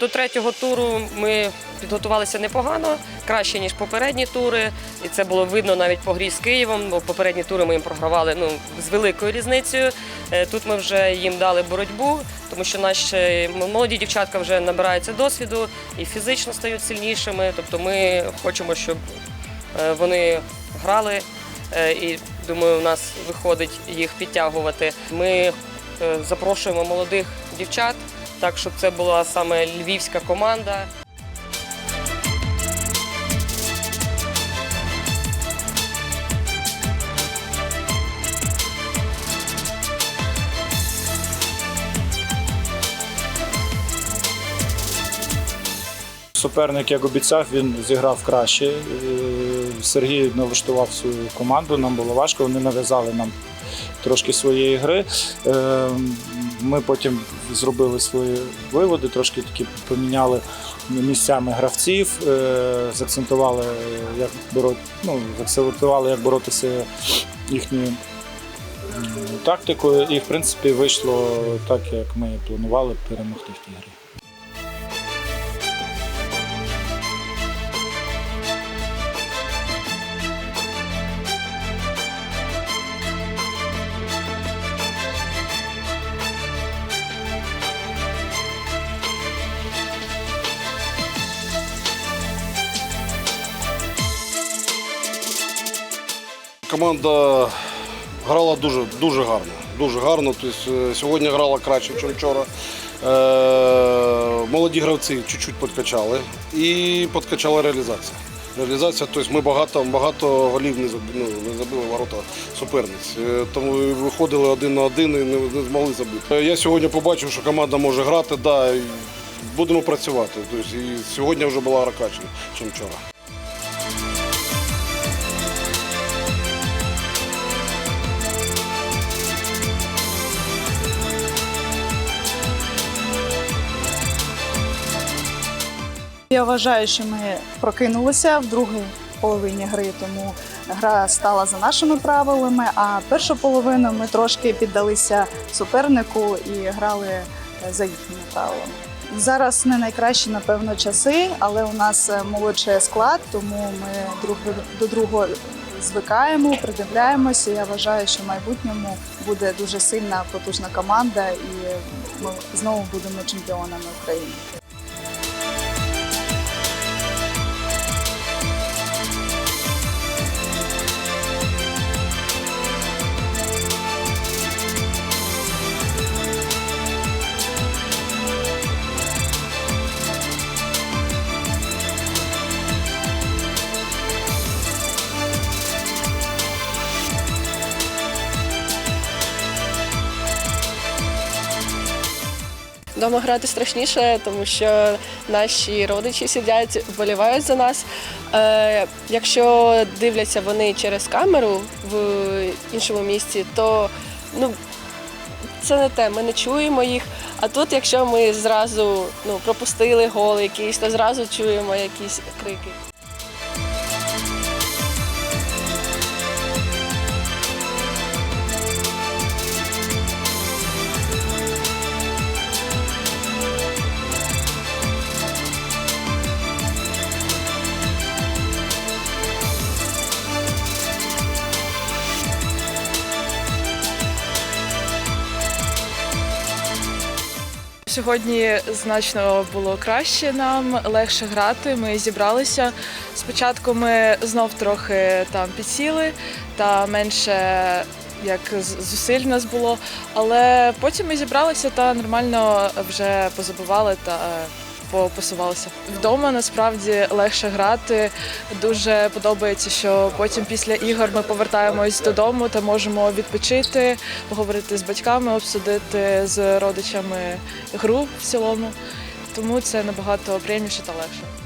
до третього туру ми підготувалися непогано, краще ніж попередні тури. І це було видно навіть по грі з Києвом, бо попередні тури ми їм програвали ну, з великою різницею. Е, Тут ми вже їм дали боротьбу, тому що наші молоді дівчатка вже набираються досвіду і фізично стають сильнішими. Тобто ми хочемо, щоб е, вони грали. е, І думаю, у нас виходить їх підтягувати. Ми запрошуємо молодих дівчат, так щоб це була саме львівська команда. Суперник, як обіцяв, він зіграв краще. Е, Сергій налаштував свою команду, нам було важко, вони нав'язали нам трошки своєї гри. Е, Ми потім зробили свої виводи, трошки такі поміняли місцями гравців, е, заакцентували, як боро... ну, заакцентували, як боротися їхньою тактикою. І, в принципі, вийшло так, як ми планували перемогти в тій грі. Команда грала дуже, дуже гарно. Дуже гарно. Тобто, е, сьогодні грала краще, ніж вчора. Е, молоді гравці чуть-чуть підкачали і підкачала реалізація. Реалізація, тобто ми багато, багато голів не забили, ну, не забили ворота суперниць. Е, Тому виходили один на один і не, не змогли забити. Я сьогодні побачив, що команда може грати, да, будемо працювати. Тобто, і сьогодні вже була гра краще, ніж вчора. Я вважаю, що ми прокинулися в другій половині гри, тому гра стала за нашими правилами. А першу половину ми трошки піддалися супернику і грали е, за їхніми правилами. Зараз не найкращі, напевно, часи, але у нас е, молодший склад, тому ми друг до другого звикаємо, придивляємося. Я вважаю, що в майбутньому буде дуже сильна, потужна команда, і ми знову будемо чемпіонами України. Дома грати страшніше, тому що наші родичі сидять, вболівають за нас. Е, якщо дивляться вони через камеру в іншому місці, то ну, це не те, ми не чуємо їх. А тут, якщо ми зразу ну, пропустили гол якийсь, то зразу чуємо якісь крики. Сьогодні значно було краще нам, легше грати. Ми зібралися. Спочатку ми знов трохи там підсіли та менше як зусиль в нас було, але потім ми зібралися та нормально вже позабували та посувалися. Вдома насправді легше грати. Дуже подобається, що потім після ігор ми повертаємось додому та можемо відпочити, поговорити з батьками, обсудити з родичами гру в цілому. Тому це набагато приємніше та легше.